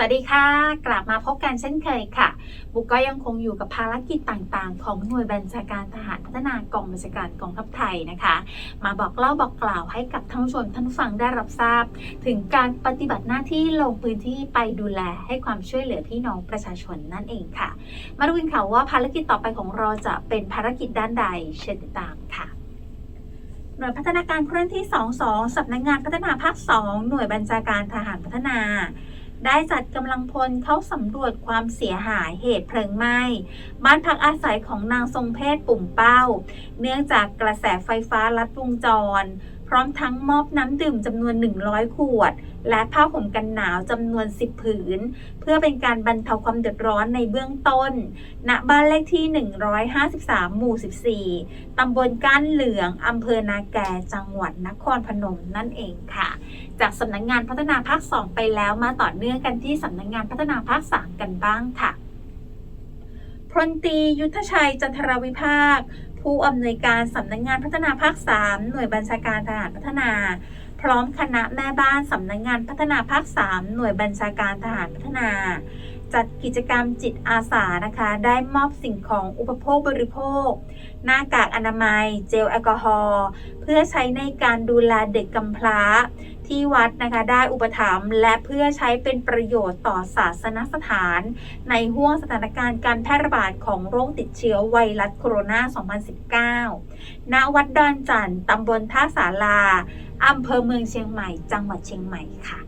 สวัสดีค่ะ กลับมาพบกันเช่นเคยค่ะ บุกก็ยังคงอยู่กับภารกิจต่างๆ ของหน่วยบัญชาการทหารพัฒนากองบัญชาการกองทัพไทยนะคะ มาบอกเล่าบอกกล่าวให้กับท่านผู้ชมท่านฟังได้รับทราบ ถึงการปฏิบัติหน้าที่ลงพื้นที่ไปดูแลให้ความช่วยเหลือพี่น้องประชาชนนั่นเองค่ะ มาดูกันค่ะว่าภารกิจต่อไปของเราจะเป็นภารกิจด้านใดเชิญติดตามค่ะหน่วยพัฒนาการเคลื่อนที่ 22สำนักงานพัฒนาภาค 2 หน่วยบัญชาการทหารพัฒนา ได้จัดกำลังพลเข้าสำรวจความเสียหายเหตุเพลิงไหม้บ้านพักอาศัยของนางทรงเพศปุ่มเป้า เนื่องจากกระแสไฟฟ้าลัดวงจร พร้อมทั้งมอบน้ำดื่มจำนวน 100 ขวด และผ้าห่มกันหนาวจำนวน 10 ผืน เพื่อเป็นการบรรเทาความเดือดร้อนในเบื้องต้น ณ บ้านเลขที่ 153 หมู่ 14 ตำบลก้านเหลือง อำเภอนาแก จังหวัดนครพนมนั่นเองค่ะ จากสำนักงานพัฒนาภาค 2 ไปแล้วมาต่อเนื่องกันที่สำนักงานพัฒนาภาค 3 กันบ้างค่ะพลตียุทธชัยจันทรวิภาค ผู้อำนวยการสำนักงานพัฒนาภาค 3 หน่วยบัญชาการทหารพัฒนา พร้อมคณะแม่บ้านสำนักงานพัฒนาภาค 3 หน่วยบัญชาการทหารพัฒนา จัดกิจกรรมจิตอาสานะคะ ได้มอบสิ่งของอุปโภคบริโภค หน้ากากอนามัย เจลแอลกอฮอล์เพื่อใช้ในการดูแลเด็กกำพร้า ที่วัดนะคะได้อุปถัมภ์และเพื่อใช้เป็นประโยชน์ต่อศาสนสถาน ในห่วงสถานการณ์การแพร่ระบาดของโรคติดเชื้อไวรัสโคโรนา 2019 ณ วัดดอนจันทร์ตำบลท่าสาราอำเภอเมืองเชียงใหม่ จังหวัดเชียงใหม่ค่ะ